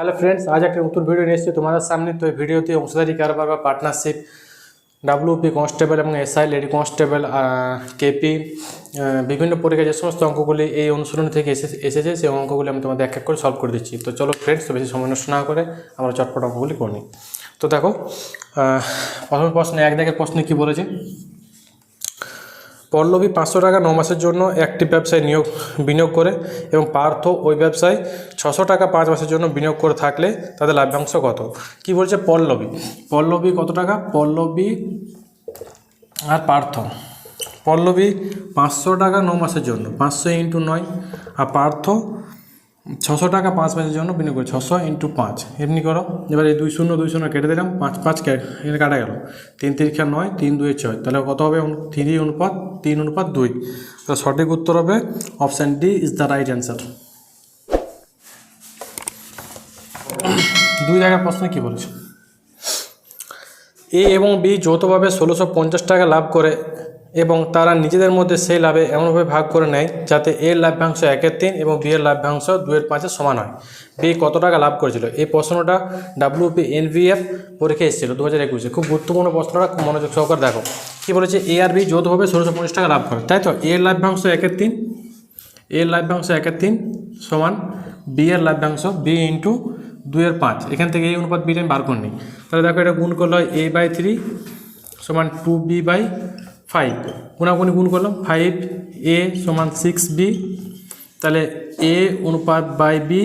Hello friends, আজ একটা নতুন ভিডিও নিয়ে এসেছি তোমাদের সামনে। তো এই ভিডিওতে অংশীদারি কারবার বা পার্টনারশিপ ডাব্লিউপি কনস্টেবল এবং এসআই লেডি কনস্টেবল কেপি বিভিন্ন পরীক্ষা যে সমস্ত অঙ্কগুলি এই অনুশীলন থেকে এসে এসেছে, সেই অঙ্কগুলি আমি তোমাদের এক এক করে সলভ করে দিচ্ছি। তো চলো ফ্রেন্ডস বেশি সময় নষ্ট না করে আমরা চটপট অঙ্কগুলি করে তো দেখো প্রথম প্রশ্নে, এক দেখের প্রশ্নে কী বলেছে? পল্লবী পাঁচশো টাকা ন মাসের জন্য একটি ব্যবসায় নিয়োগ, বিনিয়োগ করে এবং পার্থ ওই ব্যবসায় ছশো টাকা পাঁচ মাসের জন্য বিনিয়োগ করে থাকলে তাদের লাভ্যাংশ কত? কি বলছে পল্লবী? পল্লবী কত টাকা? পল্লবী আর পার্থ। পল্লবী পাঁচশো টাকা ন মাসের জন্য, পাঁচশো ইন্টু নয়। আর পার্থ ছশো টাকা পাঁচ মাসের জন্য বিনিয়োগ করে, ছশো ইন্টু পাঁচ। এমনি করো, এবার এই দুই শূন্য দুই শূন্য কেটে দিলাম, পাঁচ পাঁচ কাটা গেল। তিন তিরিখা নয়, তিন দুই ছয়। তাহলে কত হবে? থ্রি অনুপাত, তিন অনুপাত দুই। তো সঠিক উত্তর হবে option D is the right answer দুই জায়গার প্রশ্নে কী বলেছে? এ এবং বি যৌথভাবে ষোলোশো পঞ্চাশ টাকা লাভ করে। এবং তারা নিজেদের মধ্যে সেই লাভে এমনভাবে ভাগ করে নেয় যাতে এর লাভ্যাংশ একের তিন এবং বি এর লাভ্যাংশ দুয়ের পাঁচের সমান হয়। বি কত টাকা লাভ করেছিল? এই প্রশ্নটা ডাব্লিউপি এনভিএফ পরীক্ষা এসেছিল দু হাজার একুশে। খুব গুরুত্বপূর্ণ প্রশ্নটা, খুব মনোযোগ সহকারে দেখো। কী বলেছে? এ আর বি যৌথভাবে ষোলোশো পঞ্চাশ টাকা লাভ করে। তাই তো? এর লাভ্যাংশ একের তিন এর লাভ্যাংশ একের তিন সমান বি এর লাভ্যাংশ বি ইন্টু দুইয়ের পাঁচ। এখান থেকে এই অনুপাত বিটা আমি বার করে নিই তাহলে দেখো এটা গুণ করলে হয় এ বাই থ্রি সমান টু বি বাই ফাইভ। গুণাগুণি গুণ করলাম, ফাইভ এ সমান সিক্স বি, তাহলে এ অনুপাত বাই বি,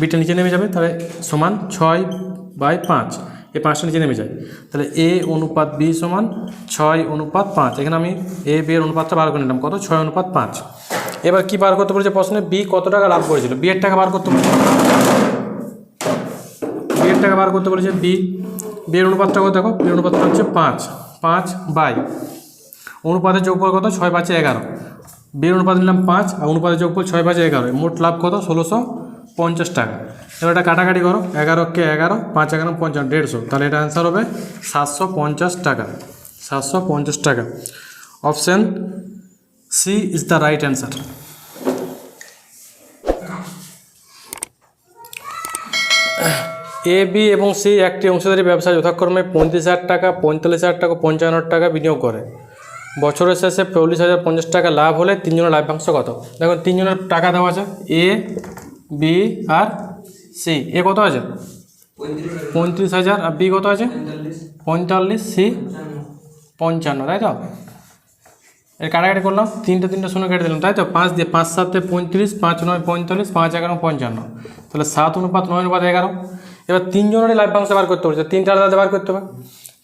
বিটা নিচে নেমে যাবে, তাহলে সমান ছয় বাই পাঁচ, এই পাঁচটা নিচে নেমে যায়। তাহলে এ অনুপাত বি সমান ছয় অনুপাত পাঁচ, এখানে আমি এ, বি এর অনুপাতটা বার করে নিলাম, কত? ছয় অনুপাত পাঁচ। এবার কি বার করতে বলেছে প্রশ্নে? বি কত টাকা লাভ করেছিল? বি এর টাকা বার করতে বলেছে। বি এর টাকা বার করতে বলেছে বি বি এর অনুপাতটা কত দেখো? বি অনুপাতটা হচ্ছে পাঁচ পাঁচ বাই। অনুপাতের যোগফল কত? ছয় পাঁচে এগারো। বিয়ের অনুপাত নিলাম পাঁচ, আর অনুপাতের যোগফল ছয় পাঁচে এগারো। মোট লাভ কত? ষোলোশো পঞ্চাশ টাকা। এবার এটা কাটাকাটি করো। এগারো কে এগারো, পাঁচ এগারো পঞ্চান্ন দেড়শো। তাহলে এটা অ্যান্সার হবে সাতশো পঞ্চাশ টাকা। সাতশো পঞ্চাশ টাকা। Option C is the right answer A B এবং সি একটি অংশীদারি ব্যবসা যথাক্রমে পঁয়ত্রিশ হাজার টাকা, পঁয়তাল্লিশ হাজার টাকা, পঞ্চান্ন টাকা বিনিয়োগ করে। বছরের শেষে চল্লিশ হাজার পঞ্চাশ টাকা লাভ হলে তিনজনের লাভ্যাংশ কত? দেখুন, তিনজনের টাকা দেওয়া আছে। এ বি আর সি এ কত আছে? পঁয়ত্রিশ হাজার। আর বি কত আছে? পঁয়তাল্লিশ। সি পঞ্চান্ন, তাই তো? এর কাটাকাটি করলাম। তিনটে তিনটে শূন্য কেটে দিলাম, তাই তো? পাঁচ দিয়ে পাঁচ সাতে পঁয়ত্রিশ, পাঁচ নয় পঁয়তাল্লিশ, পাঁচ এগারো পঞ্চান্ন। তাহলে সাত অনুপাত নয় অনুপাত এগারো। এবার তিনজনেরই লাভ্যাংশ বার করতে হবে। তিনটা আলাদা বার করতে হবে।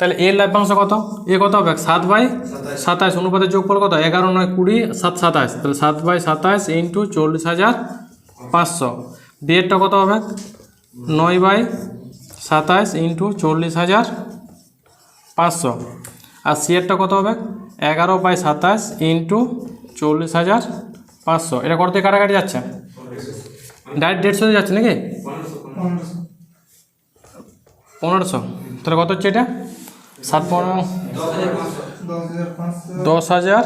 তাহলে এর লাভ্যাংশ কত? এ কত হবে? সাত বাই সাতাশ। অনুপাতের যোগফল কত? এগারো নয় কুড়ি সাত সাতাশ। তাহলে সাত বাই সাতাশ ইন্টু চল্লিশ হাজার পাঁচশো। বিয়েরটা কত হবে? নয় বাই সাতাশ ইন্টু চল্লিশ হাজার পাঁচশো। আর সিয়ারটা কত হবে? এগারো বাই সাতাশ ইন্টু চল্লিশ হাজার পাঁচশো। এটা করতে কাটাকাটি যাচ্ছে? ডাইরেক্ট দেড়শো যাচ্ছে নাকি? পনেরোশো। তাহলে কত হচ্ছে এটা? সাত পনেরো দশ হাজার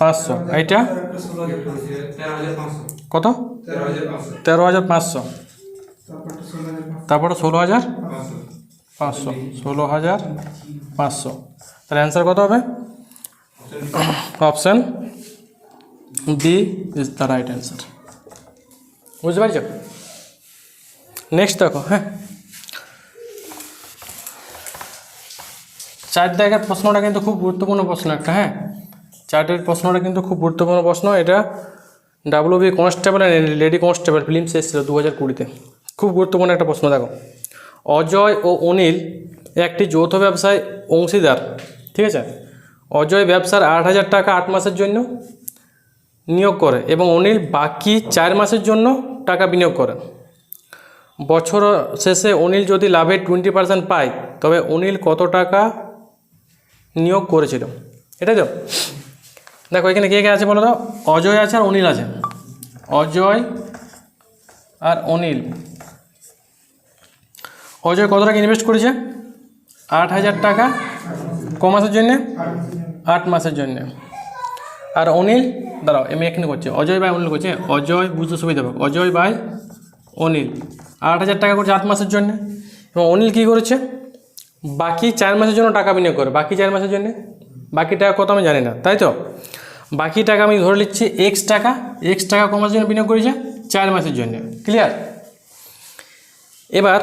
পাঁচশো। এইটা? কত? তেরো হাজার পাঁচশো। তারপরে ষোলো হাজার পাঁচশো। ষোলো হাজার পাঁচশো। তাহলে অ্যান্সার কত হবে? Option B is the right answer বুঝতে পারছ? নেক্সট দেখো হ্যাঁ? চার জায়গার প্রশ্নটা কিন্তু খুব গুরুত্বপূর্ণ প্রশ্ন একটা হ্যাঁ? চারটের প্রশ্নটা কিন্তু খুব গুরুত্বপূর্ণ প্রশ্ন। এটা W B constable and lady constable film এসেছিল দু হাজার কুড়িতে। খুব গুরুত্বপূর্ণ একটা প্রশ্ন, দেখো। অজয় ও অনিল একটি যৌথ ব্যবসায় অংশীদার, ঠিক আছে? অজয় ব্যবসার আট হাজার টাকা আট মাসের জন্য নিয়োগ করে এবং অনিল বাকি চার মাসের জন্য টাকা বিনিয়োগ করে। বছর শেষে অনিল যদি লাভের টোয়েন্টি পার্সেন্ট পায়, তবে অনিল কত টাকা নিয়োগ করেছিল। এটাই তো। দেখো, এখানে কে কে আছে বলো তো? অজয় আছে আর অনিল আছে। অজয় আর অনিল। অজয় কত টাকা ইনভেস্ট করেছে? আট হাজার টাকা ক মাসের জন্যে? আট মাসের জন্যে। আর অনিল, দাঁড়াও, আমি এখানে করছি। অজয় বাই অনিল করছে অজয়, বুঝতে সুবিধা অজয় বাই অনিল। আট হাজার টাকা করছে আট মাসের জন্য। এবং অনিল কী করেছে? বাকি চার মাসের জন্য টাকা বিনিয়োগ করে। বাকি চার মাসের জন্য? বাকি টাকা কত আমি জানি না, তাই তো? বাকি টাকা আমি ধরে নিচ্ছি এক্স টাকা এক্স টাকা ক মাসের জন্য বিনিয়োগ করেছে চার মাসের জন্য। ক্লিয়ার এবার,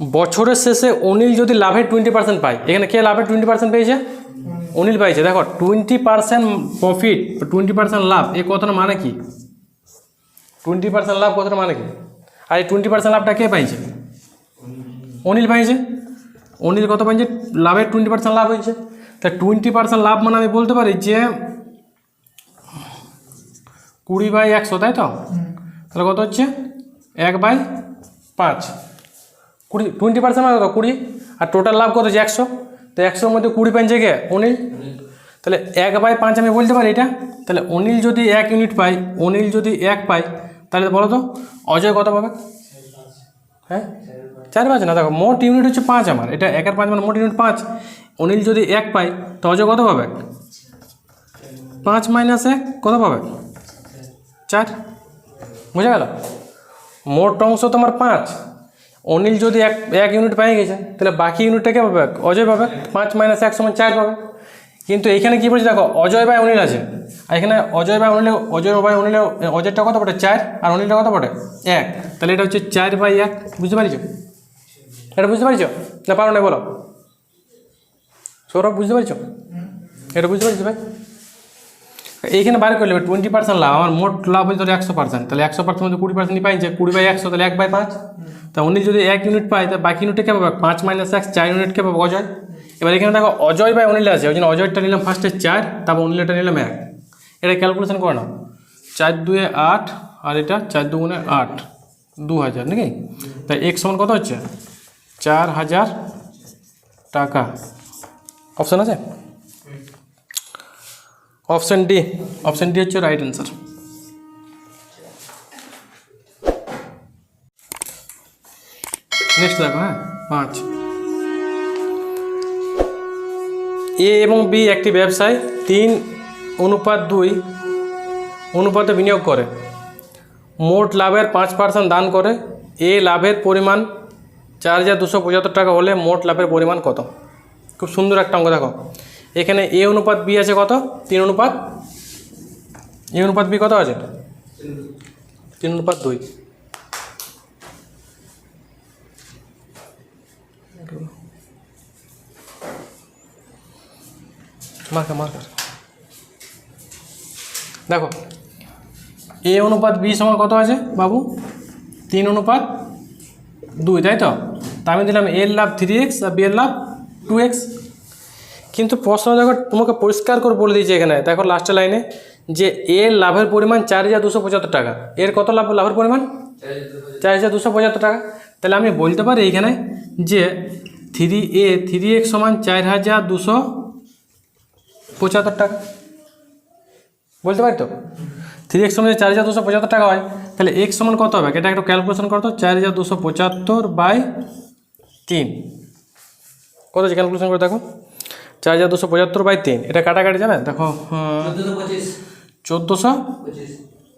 বছরের শেষে অনিল যদি লাভের টোয়েন্টি পার্সেন্ট পায়, এখানে কে লাভের টোয়েন্টি পার্সেন্ট পেয়েছে? অনিল পাইছে। দেখো twenty percent profit twenty percent লাভ, এ কথাটা মানে কি? টোয়েন্টি পার্সেন্ট লাভ কথাটা মানে কি? আর এই টোয়েন্টি পার্সেন্ট লাভটা কে পাইছে? অনিল পাইছে। অনিল কত পাইছে? লাভের টোয়েন্টি পার্সেন্ট লাভ হয়েছে। তা টোয়েন্টি পার্সেন্ট লাভ মানে আমি বলতে পারি যে কুড়ি বাই একশো, তাই তো? তাহলে কত হচ্ছে? এক বাই পাঁচ। কুড়ি টোয়েন্টি পার্সেন্ট মানে কত? কুড়ি। আর টোটাল লাভ কত হচ্ছে? একশো। তো একশোর মধ্যে কুড়ি পাইছে কে? অনিল। তাহলে এক বাই পাঁচ আমি বলতে পারি এটা। তাহলে অনিল যদি এক ইউনিট পাই অনিল যদি এক পাই তাহলে বলো তো, অজয় কত পাবে? হ্যাঁ? চার পাঁচ না, দেখো, মোট ইউনিট হচ্ছে পাঁচ আমার। এটা একের পাঁচ মানে মোট ইউনিট পাঁচ। অনিল যদি এক পাই তো অজয় কত পাবে? পাঁচ মাইনাস এক, কত পাবে? চার। বুঝা গেল? মোট অংশ তোমার পাঁচ। অনিল যদি এক এক ইউনিট পেয়ে গেছে, তাহলে বাকি ইউনিটটা কে পাবে? অজয় পাবে। পাঁচ মাইনাস এক সমান চার পাবে। কিন্তু এখানে কী বলছে, দেখো, অজয় বাই অনিল আছে। আর এখানে অজয় বাই অনিল, অজয় বাই অনিল, অজয়টা কত পড়ে চার। আর অনিলটা কত পড়ে এক। তাহলে এটা হচ্ছে চার বাই এক। বুঝতে পারছ? এটা বুঝতে পারছ? না, পারো না, বলো। সৌরভ, বুঝতে পারছ? এটা বুঝতে পারছ ভাই এইখানে বার করে নেবে টোয়েন্টি পার্সেন্ট লাভ। আমার মোট লাভ হচ্ছে ধরো একশো পার্সেন্ট তাহলে একশো পার্সেন্ট মধ্যে কুড়ি পার্সেন্ট পাইছে কুড়ি বাই একশো, তাহলে এক বাই পাঁচ। তা উনি যদি এক ইউনিট পায়, তা বাকি ইউনিটে কে পাবে? পাঁচ মাইনাস এক, চার ইউনিট কে পাবে? অজয়। এবার এখানে দেখো, অজয় বাই অনিল আছে ওই জন্য অজয়টা নিলাম ফার্স্টে চার, তারপর অনিলটা নিলাম এক। এটা ক্যালকুলেশন করে নাও। চার দুয়ে আট, আর এটা চার দুগুণে আট দু হাজার নাকি? তাই এক সমান কত হচ্ছে? চার হাজার টাকা। অপশান আছে? অপশান ডি অপশান ডি হচ্ছে রাইট অ্যান্সার নেক্সট দেখো হ্যাঁ? পাঁচ। এ এবং বি একটি ব্যবসায়, তিন অনুপাত দুই অনুপাতে বিনিয়োগ করে। মোট লাভের পাঁচ পার্সেন্ট দান করে। এ লাভের পরিমাণ চার হাজার দুশো পঁচাত্তর টাকা হলে মোট লাভের পরিমাণ কত? খুব সুন্দর একটা অঙ্ক দেখো। এখানে এ অনুপাত বি আছে কত? তিন অনুপাত? এ অনুপাত বি কত আছে? তিন অনুপাত দুই। মার্কা মার্কার দেখো, এ অনুপাত বি সমান কত আছে বাবু? তিন অনুপাত দুই, তাই তো? আমি দিলাম এর লাভ থ্রি এক্স আর বি এর লাভ টু এক্স কিন্তু প্রশ্ন দেখো, তোমাকে পরিষ্কার করে বলে দিয়েছে এখানে, দেখো লাস্টের লাইনে যে এর লাভের পরিমাণ চার হাজার দুশো পঁচাত্তর টাকা। এর কত লাভ, লাভের পরিমাণ? চার হাজার দুশো পঁচাত্তর টাকা। তাহলে আমি বলতে পারি এখানে যে থ্রি এ থ্রি এক্স সমান চার হাজার দুশো পঁচাত্তর টাকা। বলতে পারি তো? থ্রি এক্স সমান চার হাজার দুশো পঁচাত্তর টাকা হয় তাহলে এক্স সমান কত হবে? এটা একটু ক্যালকুলেশন করতো চার হাজার দুশো পঁচাত্তর বাই তিন। কত আছে ক্যালকুলেশন করে দেখো? চার হাজার দুশো পঁচাত্তর বাই তিন। এটা কাটাকাটি জানে দেখো চোদ্দোশো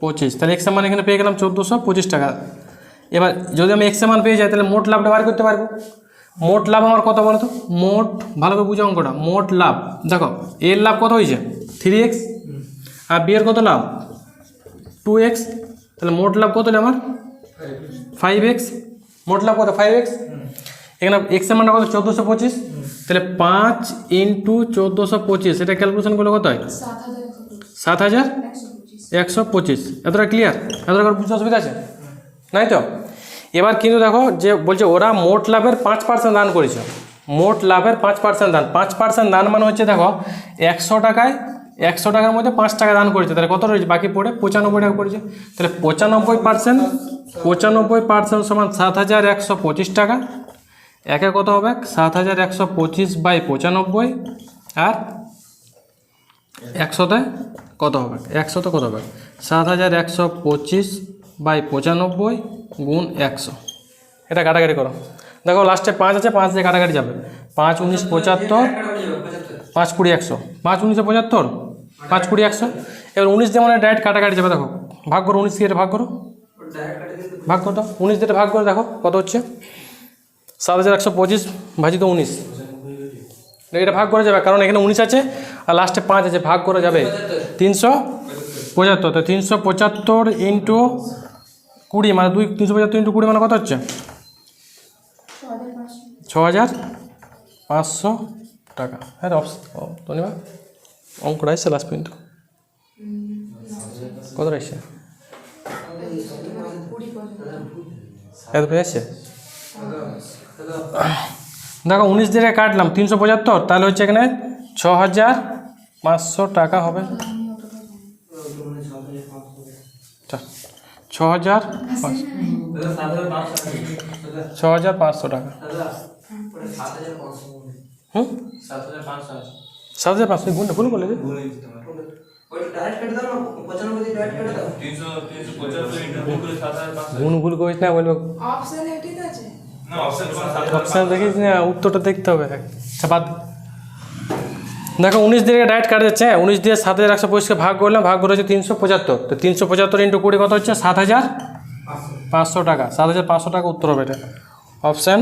পঁচিশ। তাহলে এক্স মান এখানে পেয়ে গেলাম চোদ্দোশো পঁচিশ টাকা। এবার যদি আমি এক্স মান পেয়ে যাই তাহলে মোট লাভটা বার করতে পারব? মোট লাভ আমার কত বলো তো মোট ভালো করে বুঝো অঙ্কটা। মোট লাভ। দেখো এর লাভ কত হয়েছে? থ্রি এক্স আর বিয়ের কত লাভ? টু এক্স তাহলে মোট লাভ কত আমার? ফাইভ এক্স মোট লাভ কত? ফাইভ এক্স এখানে এক্সের মানটা কত? চোদ্দোশো পঁচিশ। তাহলে পাঁচ ইন্টু চোদ্দোশো পঁচিশ, এটা ক্যালকুলেশন করলে কত হয়? সাত হাজার একশো পঁচিশ। এতটা ক্লিয়ার এতটা করে বুঝতে অসুবিধা আছে? নাই তো? এবার কিন্তু দেখো যে বলছে ওরা মোট লাভের পাঁচ পার্সেন্ট দান করেছে। মোট লাভের পাঁচ পার্সেন্ট দান। পাঁচ পার্সেন্ট দান মানে হচ্ছে দেখো একশো টাকায় একশো টাকার মধ্যে পাঁচ টাকা দান করেছে। তাহলে কত রয়েছে? বাকি পড়ে পঁচানব্বই টাকা পড়েছে। তাহলে পঁচানব্বই পার্সেন্ট পঁচানব্বই পার্সেন্ট সমান সাত হাজার একশো পঁচিশ টাকা। একে কত হবে? সাত হাজার একশো পঁচিশ বাই পঁচানব্বই। আর একশোতে কত হবে? একশোতে কত হবে? সাত হাজার একশো পঁচিশ বাই পঁচানব্বই গুণ একশো। এটা কাটাকাটি করো। দেখো লাস্টে পাঁচ আছে, পাঁচ দিয়ে কাটাকাটি যাবে। পাঁচ উনিশ পঁচাত্তর, পাঁচ কুড়ি একশো। পাঁচ উনিশে পঁচাত্তর পাঁচ কুড়ি একশো। এবার উনিশ দিয়ে মানে ডাইরেক্ট কাটাকাটি যাবে দেখো। ভাগ করো উনিশ দিয়ে ভাগ করো। ভাগ কত উনিশ দিয়ে ভাগ করে দেখো কত হচ্ছে। সাত হাজার একশো পঁচিশ ভাজিত উনিশ। এটা ভাগ করা যাবে কারণ এখানে উনিশ আছে আর লাস্টে পাঁচ আছে ভাগ করা যাবে তিনশো পঁচাত্তর। তো তিনশো পঁচাত্তর ইন্টু কুড়ি মানে দুই তিনশো পঁচাত্তর ইন্টু কুড়ি মানে কত হচ্ছে? ছ হাজার পাঁচশো। টাকা। হ্যাঁ ধন্যবাদ অঙ্কটা এসছে লাস্ট পর্যন্ত কত এসছে এত পেয়েছে দেখো উনিশ দিয়ে কাটলাম তিনশো পঁচাত্তর তাহলে হচ্ছে এখানে ছ হাজার পাঁচশো টাকা হবে। ছ হাজার ছ হাজার পাঁচশো টাকা। হুম? সাত হাজার পাঁচশো গুণ ভুল করলে গুণ ভুল করিস না বলব। অপশন দেখিস না উত্তরটা দেখতে হবে। আচ্ছা বাদ। দেখো উনিশ দিয়ে ডাইরেক্ট কাটা যাচ্ছে হ্যাঁ? উনিশ দিয়ে সাত হাজার একশো পঁচিশকে ভাগ করলাম ভাগ করে হচ্ছে তিনশো পঁচাত্তর। তো তিনশো পঁচাত্তর ইন্টু কুড়ি কত হচ্ছে? সাত হাজার পাঁচশো। টাকা। সাত হাজার পাঁচশো টাকা উত্তর হবে এটা। Option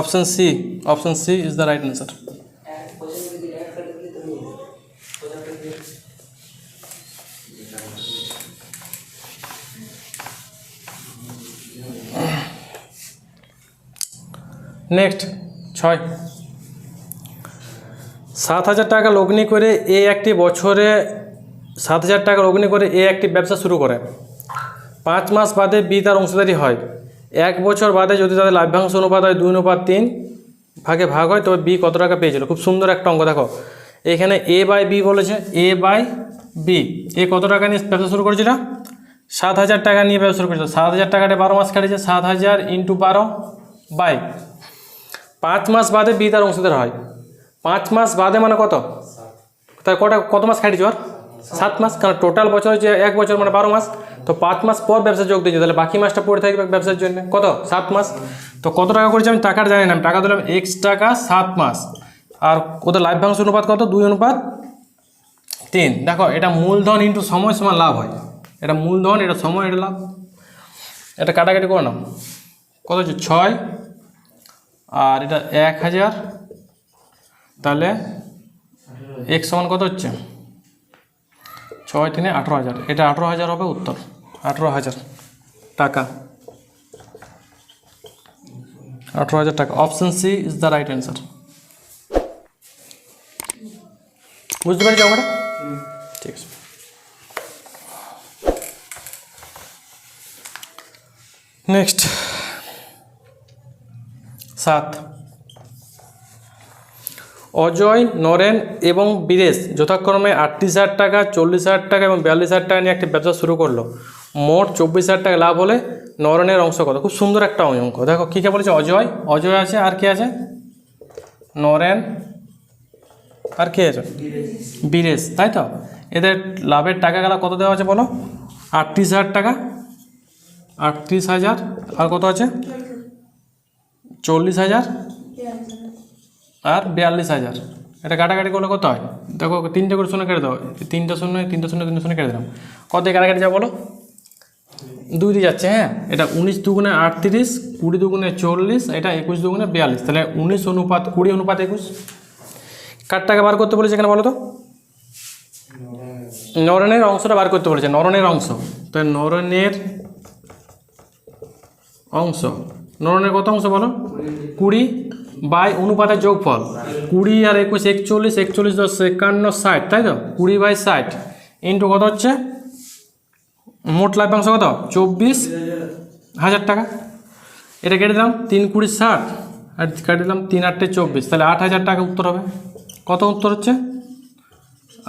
option C option C is the right answer next ছয় সাত হাজার টাকা লগ্নি করে এ একটি বছরে, সাত হাজার টাকা লগ্নি করে এ একটি ব্যবসা শুরু করে। পাঁচ মাস বাদে বি তার অংশীদারি হয়। এক বছর বাদে যদি তাদের লাভ্যাংশ অনুপাত হয় দুই অনুপাত তিন ভাগে ভাগ হয়, তবে বি কত টাকা পেয়েছিল? খুব সুন্দর একটা অঙ্ক, দেখো। এখানে এ বাই বি বলেছে। এ বাই বি এ কত টাকা নিয়ে ব্যবসা শুরু করেছিল? সাত হাজার টাকা নিয়ে ব্যবসা শুরু করেছিল। সাত হাজার টাকাটা বারো মাস কেটেছে সাত হাজার ইন্টু বারো বাই পাঁচ মাস বাদে বি তার অংশীদার হয়। পাঁচ মাস বাদে মানে কত? তার কটা কত মাস খাটিয়েছে ওর? সাত মাস, কারণ টোটাল বছর হচ্ছে এক বছর মানে বারো মাস। তো পাঁচ মাস পর ব্যবসা যোগ দিয়েছে। তাহলে বাকি মাসটা পড়ে থাকবে ব্যবসার জন্য। কত? সাত মাস। তো কত টাকা করেছে আমি টাকাটা জানি না। টাকা দিলাম এক্স টাকা সাত মাস। আর ওদের লাভ্যাংশ অনুপাত কত? দুই অনুপাত তিন। দেখো, এটা মূলধন ইন্টু সময় সমান লাভ হয়। এটা মূলধন, এটা সময়, এটা লাভ। এটা কাটাকাটি করে নাও। কত হচ্ছে? ছয়। আর এটা এক হাজার। তাহলে এক সমান কত হচ্ছে? ছয় তিনে আঠেরো হাজার। এটা আঠেরো হাজার হবে উত্তর। আঠেরো হাজার টাকা। আঠেরো হাজার টাকা। Option C is the right answer বুঝতে পারছি আমরা ঠিক আছে। নেক্সট সাত। অজয়, নরেন এবং বীরেশ যথাক্রমে আটত্রিশ হাজার টাকা, চল্লিশ হাজার টাকা এবং বিয়াল্লিশ হাজার টাকা নিয়ে একটি ব্যবসা শুরু করল। মোট চব্বিশ হাজার টাকা লাভ হলে নরেনের অংশ কত? খুব সুন্দর একটা অঙ্ক দেখো, কী কে বলেছে? অজয়। অজয় আছে, আর কে আছে? নরেন। আর কে আছে? বীরেশ। তাই তো? এদের লাভের টাকাগুলো কত দেওয়া আছে বলো? আটত্রিশ হাজার টাকা। আটত্রিশ হাজার। আর কত আছে? চল্লিশ হাজার। আর বিয়াল্লিশ হাজার। এটা কাটাকাটি করলে কত হয়? দেখো, তিনটে করে শূন্য কেটে দাও। তিনটা শূন্য তিনটা শূন্য তিনটা শূন্য কেটে দিলাম। কত কাটাকাটি যা বলো? দুই দিয়ে যাচ্ছে হ্যাঁ? এটা উনিশ দুগুণে আটত্রিশ, কুড়ি দুগুণে চল্লিশ, এটা একুশ দুগুণে বিয়াল্লিশ। তাহলে উনিশ অনুপাত, কুড়ি অনুপাত একুশ। কার টাকা বার করতে বলেছে এখানে বলো তো? নরনের অংশটা বার করতে বলেছে, নরনের অংশ। তো নরনের অংশ। নরনের কত অংশ বলো? কুড়ি। বাই অনুপাতের যোগফল কুড়ি আর একুশ একচল্লিশ একচল্লিশ দশ একান্ন ষাট, তাই তো? কুড়ি বাই ষাট ইন্টু কত হচ্ছে? মোট লাভ্যাংশ কত? চব্বিশ হাজার টাকা। এটা কেটে দিলাম, তিন কুড়ি ষাট আর কেটে দিলাম তিন আটটে চব্বিশ। তাহলে আট হাজার টাকা উত্তর হবে। কত উত্তর হচ্ছে?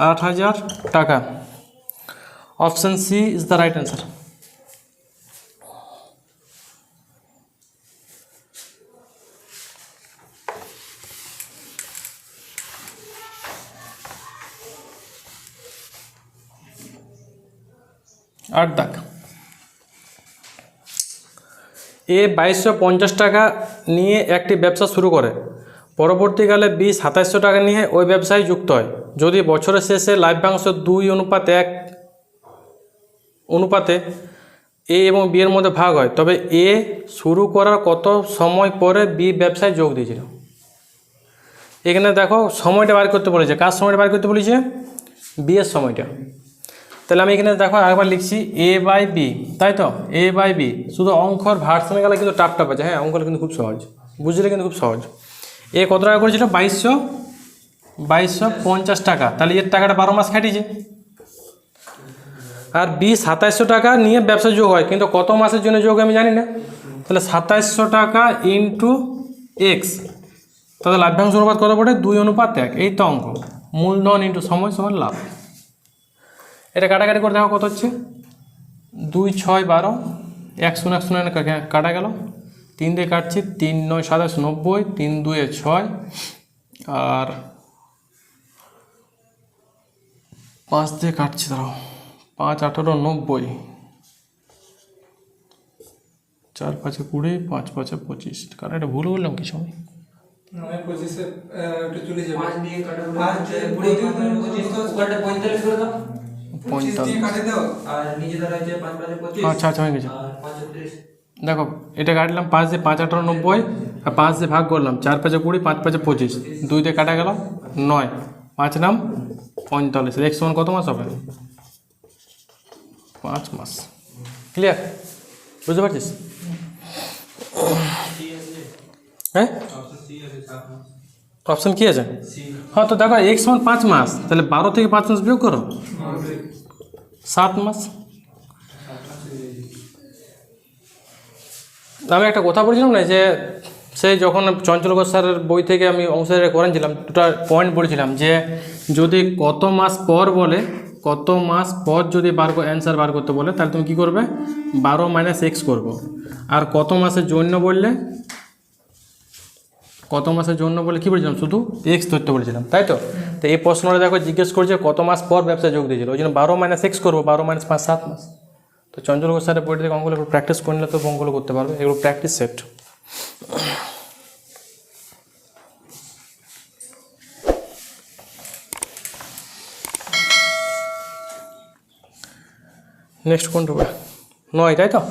আট হাজার টাকা। Option C is the right answer. আট দাগ। এ বাইশশো পঞ্চাশ টাকা নিয়ে একটি ব্যবসা শুরু করে। পরবর্তীকালে বি সাতাশশো টাকা নিয়ে ওই ব্যবসায় যুক্ত হয়। যদি বছরের শেষে লাভ্যাংশ দুই অনুপাত এক অনুপাতে এ এবং বি এর মধ্যে ভাগ হয়, তবে এ শুরু করার কত সময় পরে বি ব্যবসায় যোগ দিয়েছিল? এখানে দেখো, সময়টা বার করতে বলেছে। কার সময়টা বার করতে বলেছে? বিয়ের সময়টা। তাহলে আমি এখানে দেখো একবার লিখছি এ বাই বি তাই তো? এ বাই বি শুধু অঙ্কর ভার্সনে গেলে কিন্তু টাপ টাপ আছে। হ্যাঁ অঙ্কটা কিন্তু খুব সহজ। বুঝলে কিন্তু খুব সহজ। এ কত টাকা করেছিল? বাইশশো। বাইশশো পঞ্চাশ টাকা। তাহলে এর টাকাটা বারো মাস খাটিয়েছে। আর বি সাতাইশশো টাকা নিয়ে ব্যবসা যোগ হয়। কিন্তু কত মাসের জন্য যোগ আমি জানি না। তাহলে সাতাইশশো টাকা ইন্টু এক্স তাহলে লাভ্যাংশ অনুপাত কত পড়ে? দুই অনুপাত এক। এই তো অঙ্ক। মূলধন ইন্টু সময় সমান লাভ। এটা কাটাকাটি করে দেখো কত হচ্ছে দুই ছয় বারো এক শূন্য এক শূন্য কাটা গেল তিন দিয়ে কাটছি তিন নয় সাতাশ নব্বই তিন দুয়ে ছয় আর পাঁচ দিয়ে কাটছি দাঁড়াও পাঁচ আঠারো নব্বই চার পাঁচে কুড়ি পাঁচ পাঁচে পঁচিশ কারণ এটা ভুল বললাম কিছু আমি পঁচিশে পঁয়তাল্লিশ আচ্ছা আচ্ছা হয়ে গেছে। দেখো এটা কাটলাম পাঁচ দিয়ে পাঁচ আঠারো নব্বই আর পাঁচ দিয়ে ভাগ করলাম চার পাঁচে কুড়ি পাঁচ পাঁচে পঁচিশ। দুই দিয়ে কাটা গেল নয়। পাঁচ নাম পঁয়তাল্লিশ। এক্স সমান কত মাস হবে? পাঁচ মাস। ক্লিয়ার বুঝতে পারছিস? হ্যাঁ? অপশন কি আছে? হ্যাঁ তো দেখো এক্স সমান পাঁচ মাস, তাহলে বারো থেকে পাঁচ মাস বিয়োগ করো। সাত মাস। আমি একটা কথা বলছিলাম না, যে সেই যখন চঞ্চল স্যারের বই থেকে আমি অংশীদারে করেছিলাম দুটা পয়েন্ট বলেছিলাম, যে যদি কত মাস পর বলে, কত মাস পর যদি বার অ্যান্সার বার করতে বলে, তাহলে তুমি কী করবে? বারো মাইনাস এক্স করব। আর কত মাসের জন্য বললে? কত মাসের জন্য বলে কী বলেছিলাম? শুধু এক্স ধরতে বলেছিলাম, তাই তো? তো এই প্রশ্নটা দেখো জিজ্ঞেস করছে কত মাস পর ব্যবসা যোগ দিয়েছিল। ওই জন্য বারো মাইনাস এক্স করব, বারো মাইনাস পাঁচ, সাত মাস। তো চঞ্চল স্যারের বইটা থেকে অঙ্কগুলো একটু প্র্যাকটিস করে নিলে তো অঙ্কগুলো করতে পারবে। এগুলো প্র্যাকটিস সেট নেক্সট কোনটা? নয়, তাই তো?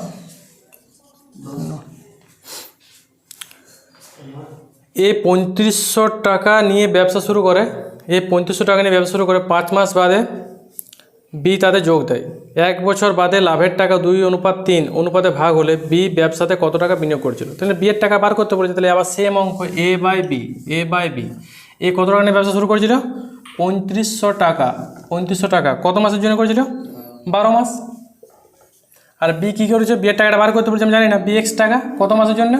এ পঁয়ত্রিশশো টাকা নিয়ে ব্যবসা শুরু করে। এ পঁয়ত্রিশশো টাকা নিয়ে ব্যবসা শুরু করে পাঁচ মাস বাদে বি তাতে যোগ দেয়। এক বছর বাদে লাভের টাকা দুই অনুপাত তিন, অনুপাতে ভাগ হলে বি ব্যবসাতে কত টাকা বিনিয়োগ করেছিল? তাহলে বিয়ের টাকা বার করতে বলেছে, তাহলে আবার সেম অঙ্ক, A by B, A by B. A কত টাকা নিয়ে ব্যবসা শুরু করেছিল? পঁয়ত্রিশশো টাকা পঁয়ত্রিশশো টাকা। কত মাসের জন্য করেছিল? বারো মাস। আর বি কী করেছে? বিয়ের টাকাটা বার করতে বলেছে, আমি জানি না। বি এক্স টাকা, কত মাসের জন্য?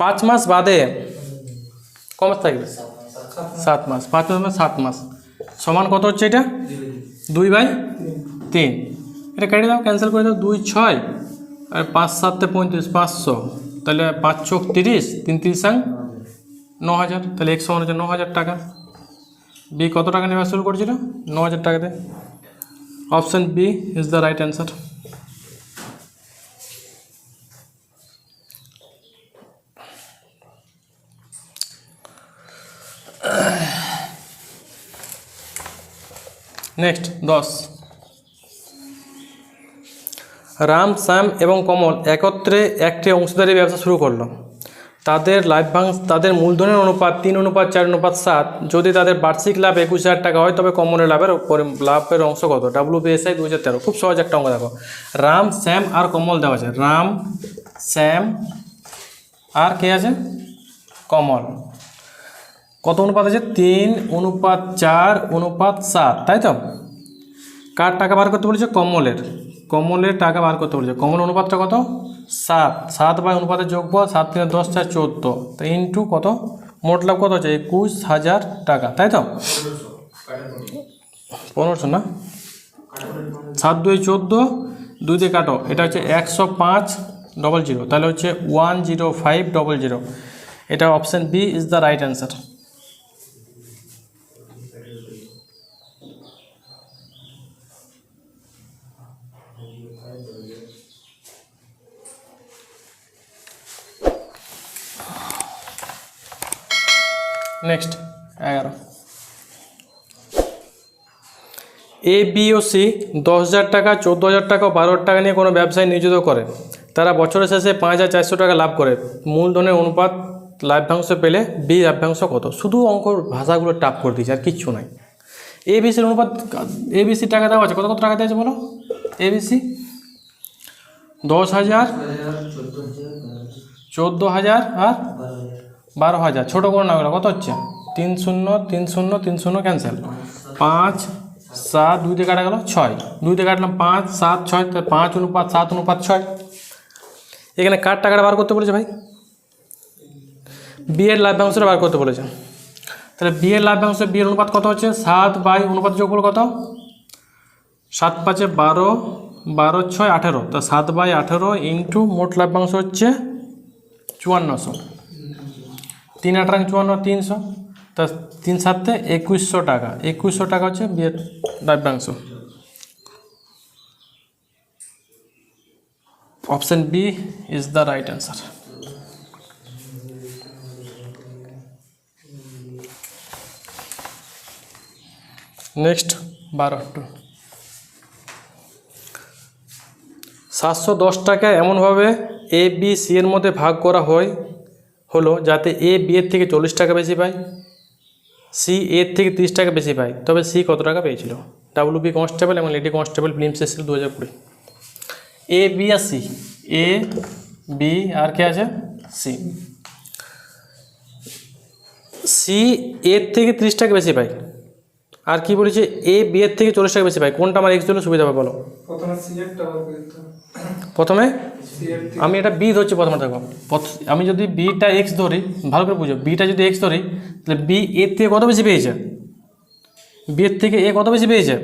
পাঁচ মাস বাদে ক মাস থাকবে? সাত মাস। পাঁচ মাস মানে সাত মাস। সমান কত হচ্ছে এটা? দুই বাই তিন। এটা কেটে দাও ক্যান্সেল করে দাও। দুই ছয় আর পাঁচ সাতে পঁয়ত্রিশ, পাঁচশো। তাহলে পাঁচ চোখ তিরিশ, তিন তিরিশ সাং ন হাজার। তাহলে এক সমান হচ্ছে ন হাজার টাকা। বি কত টাকা নেওয়া শুরু করেছিল? ন হাজার টাকাতে। Option B is the right answer next দশ। রাম, শ্যাম এবং কমল একত্রে একটি অংশীদারি ব্যবসা শুরু করল। তাদের লাভ্যাংশ তাদের মূলধনের অনুপাত তিন, অনুপাত চার, অনুপাত সাত। যদি তাদের বার্ষিক লাভ একুশ হাজার টাকা হয়, তবে কমলের লাভের লাভের অংশ কত? ডাব্লিউ বিএসআই দু হাজার তেরো। খুব সহজ একটা অঙ্ক দেখো। রাম, শ্যাম আর কমল দেওয়া আছে। রাম, শ্যাম আর কে আছে? কমল। কত অনুপাত আছে? তিন অনুপাত চার অনুপাত সাত, তাই তো? কার টাকা বার করতে বলেছে? কমলের। কমলের টাকা বার করতে বলেছে। কমল অনুপাতটা কত? সাত। সাত বাই অনুপাতের যোগফল সাত তিনে দশ, চার চোদ্দ। তো ইন্টু কত? মোট লাভ কত হচ্ছে? একুশ হাজার টাকা, তাই তো? পনেরোশো না? সাত দুই চোদ্দ, দুই দিয়ে কাটো। এটা হচ্ছে একশো পাঁচ ডবল জিরো তাহলে হচ্ছে one zero five double zero এটা option B is the right answer next এগারো। এ বি ও সি দশ হাজার টাকা চোদ্দ হাজার টাকা ও বারো হাজার টাকা নিয়ে কোনো ব্যবসায় নিয়োজিত করে। তারা বছরের শেষে পাঁচ হাজার চারশো টাকা লাভ করে। মূলধনের অনুপাত লাভ্যাংশ পেলে বি লাভ্যাংশ কত? শুধু অঙ্কর ভাষাগুলো টাপ করে দিয়েছে আর কিচ্ছু নাই। এ বিসির অনুপাত এ বিসির টাকা দেওয়া আছে। কত কত টাকা দিয়েছে বলো? এ বিসি দশ হাজার চোদ্দ হাজার আর বারো হাজার। ছোটো করে না কত হচ্ছে? তিন শূন্য তিন শূন্য তিন শূন্য ক্যান্সেল পাঁচ, সাত, দুই দিয়ে কাটা গেল ছয়। দুই দিয়ে কাটলাম পাঁচ, সাত, ছয়, তাহলে পাঁচ অনুপাত, সাত অনুপাত ছয়। এখানে কার টাকাটা বার করতে বলেছে ভাই? বিয়ের লাভ্যাংশটা বার করতে বলেছে। তাহলে বিয়ের লাভ্যাংশ বিয়ের অনুপাত কত হচ্ছে? সাত বাই অনুপাত যোগ কত? সাত পাঁচে বারো বারো ছয় আঠেরো। তা সাত বাই আঠেরো ইন্টু মোট লাভ্যাংশ হচ্ছে চুয়ান্নশো। তিন আঠারো চুয়ান্ন, তিনশো। তা তিন সাতে একুশশো টাকা। একুশশো টাকা হচ্ছে বিয়ের লাভ্যাংশ option B is the right answer. Next, বারো টু সাতশো দশ টাকা এমনভাবে এ বি সি এর মধ্যে ভাগ করা হয়। হলো যাতে এ বি এর থেকে চল্লিশ টাকা বেশি পায় সি এর থেকে তিরিশ টাকা বেশি পায়। তবে সি কত টাকা পেয়েছিল? ডাব্লিউ বি কনস্টেবল এবং লেডি কনস্টেবল ফিল্ম এসেছিল দু হাজার কুড়ি। এ বি আর সি এ বি আর কে আছে? সি সি এর থেকে তিরিশ টাকা বেশি পায়। আর কি বলেছে? এ বি এর থেকে চল্লিশ টাকা বেশি পায়। কোনটা আমার এক্স দিলে সুবিধা হবে বলো? প্রথমে আমি এটা বি ধরছি প্রথমে দেখো। আমি যদি বিটা এক্স ধরি ভালো করে বুঝো। বিটা যদি এক্স ধরি তাহলে বি এর থেকে কত বেশি পেয়েছে? বি এর থেকে এ কত বেশি পেয়েছে?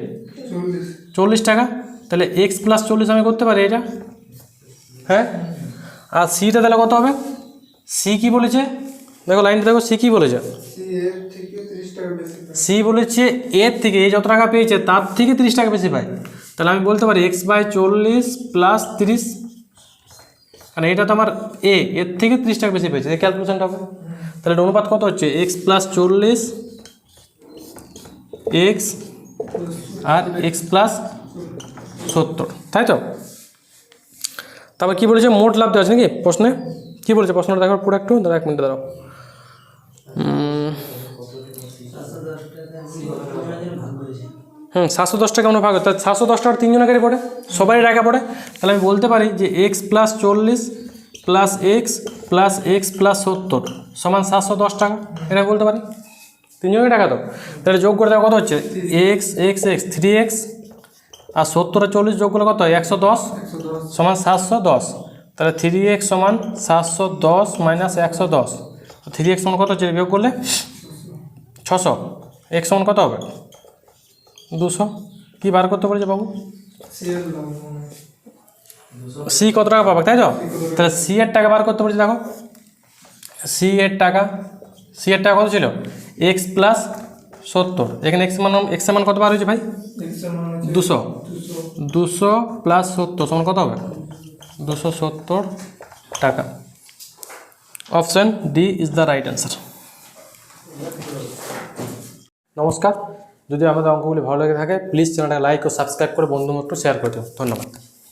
চল্লিশ। টাকা? তাহলে এক্স প্লাস চল্লিশ আমি করতে পারি এটা? হ্যাঁ? আর সিটা তাহলে কত হবে? সি কি বলেছে? দেখো লাইনটা দেখো সি কি বলেছে? সি বলেছে এর থেকে এ যত টাকা পেয়েছে, তার থেকে তিরিশ টাকা বেশি পায়। তাহলে আমি বলতে পারি এক্স বাই চল্লিশ প্লাস তিরিশ মানে এটা তো আমার এ এর থেকে তিরিশ টাকা বেশি পেয়েছে। ক্যালকুলেশনটা হবে। তাহলে অনুপাত কত হচ্ছে? এক্স প্লাস চল্লিশ এক্স আর এক্স প্লাস সত্তর, তাই তো? তারপর কী বলেছে? মোট লাভ দেওয়া আছে নাকি প্রশ্নে? কী বলেছে? প্রশ্নটা দেখো পুরো একটু দাঁড়া এক মিনিট দাঁড়াও। হুম, সাতশো দশ টাকা আমরা ভাগ তা সাতশো দশ টাকার তিনজনের পড়ে? সবারই টাকা পড়ে? তাহলে আমি বলতে পারি যে এক্স প্লাস চল্লিশ plus X plus X plus সত্তর সমান সাতশো দশ টাকা এটা বলতে পারি? তিনজনের টাকা তো তাহলে যোগ করে দেওয়া কত হচ্ছে? X X X three X আর সত্তর আর চল্লিশ যোগ করলে কত একশো দশ সমান সাতশো দশ। তাহলে থ্রি এক্স সমান সাতশো দশ মাইনাস একশো দশ। থ্রি এক্স সমান কত হচ্ছে? বিয়োগ করলে ছশো। এক্স সমান কত হবে? দুশো? কী বার করতে বলেছে বাবু। সি কত টাকা পাবে, তাই তো? তাহলে সি এর টাকা বার করতে বলেছে, দেখো। সি এর টাকা, সি এর টাকা কত ছিল? এক্স প্লাস সত্তর। এখানে এক্স মান এক্স মান কত বার হয়েছে ভাই? দুশো। দুশো প্লাস সত্তর, সমান কত হবে? দুশো সত্তর টাকা। Option D is the right answer. নমস্কার। যদি আমাদের অঙ্কগুলি ভালো লেগে থাকে প্লিজ চ্যানেলটা লাইক ও সাবস্ক্রাইব করে বন্ধু একটু শেয়ার করে দিও। ধন্যবাদ।